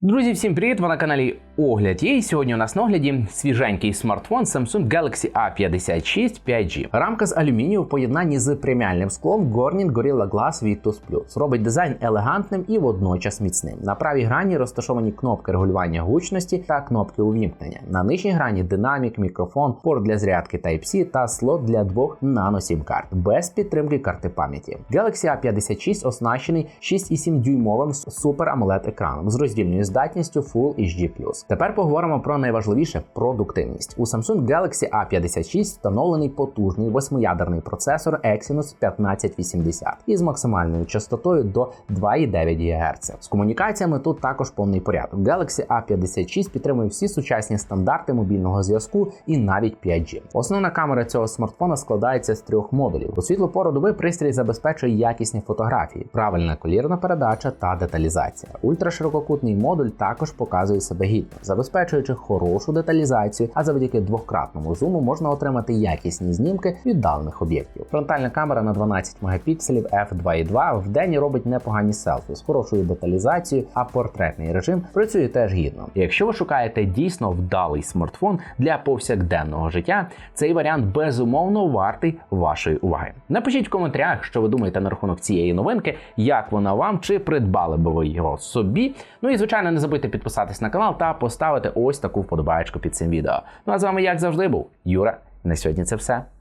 Друзі, всім привіт! Ви на каналі Огляд є. І сьогодні у нас на огляді свіженький смартфон Samsung Galaxy A56 5G. Рамка з алюмінію в поєднанні з преміальним склом Corning Gorilla Glass Victus Plus. Робить дизайн елегантним і водночас міцним. На правій грані розташовані кнопки регулювання гучності та кнопки увімкнення. На нижній грані динамік, мікрофон, порт для зарядки Type-C та слот для двох нано-сім карт без підтримки карти пам'яті. Galaxy A56 оснащений 6,7 дюймовим супер AMOLED екраном з роздільною здатністю Full HD+. Тепер поговоримо про найважливіше продуктивність. У Samsung Galaxy A56 встановлений потужний восьмиядерний процесор Exynos 1580 із максимальною частотою до 2,9 ГГц. З комунікаціями тут також повний порядок. Galaxy A56 підтримує всі сучасні стандарти мобільного зв'язку і навіть 5G. Основна камера цього смартфона складається з трьох модулів. У світлу пору пристрій забезпечує якісні фотографії, правильна колірна передача та деталізація. Ультраширококутний модуль також показує себе гідно, забезпечуючи хорошу деталізацію, а завдяки двократному зуму можна отримати якісні знімки віддалених об'єктів. Фронтальна камера на 12 мегапікселів f2.2 в день робить непогані селфі з хорошою деталізацією, а портретний режим працює теж гідно. Якщо ви шукаєте дійсно вдалий смартфон для повсякденного життя, цей варіант безумовно вартий вашої уваги. Напишіть в коментарях, що ви думаєте на рахунок цієї новинки, як вона вам, чи придбали би ви його собі. Ну і звичайно, не забудьте підписатись на канал та поставити ось таку вподобаєчку під цим відео. Ну а з вами, як завжди, був Юра. На сьогодні це все.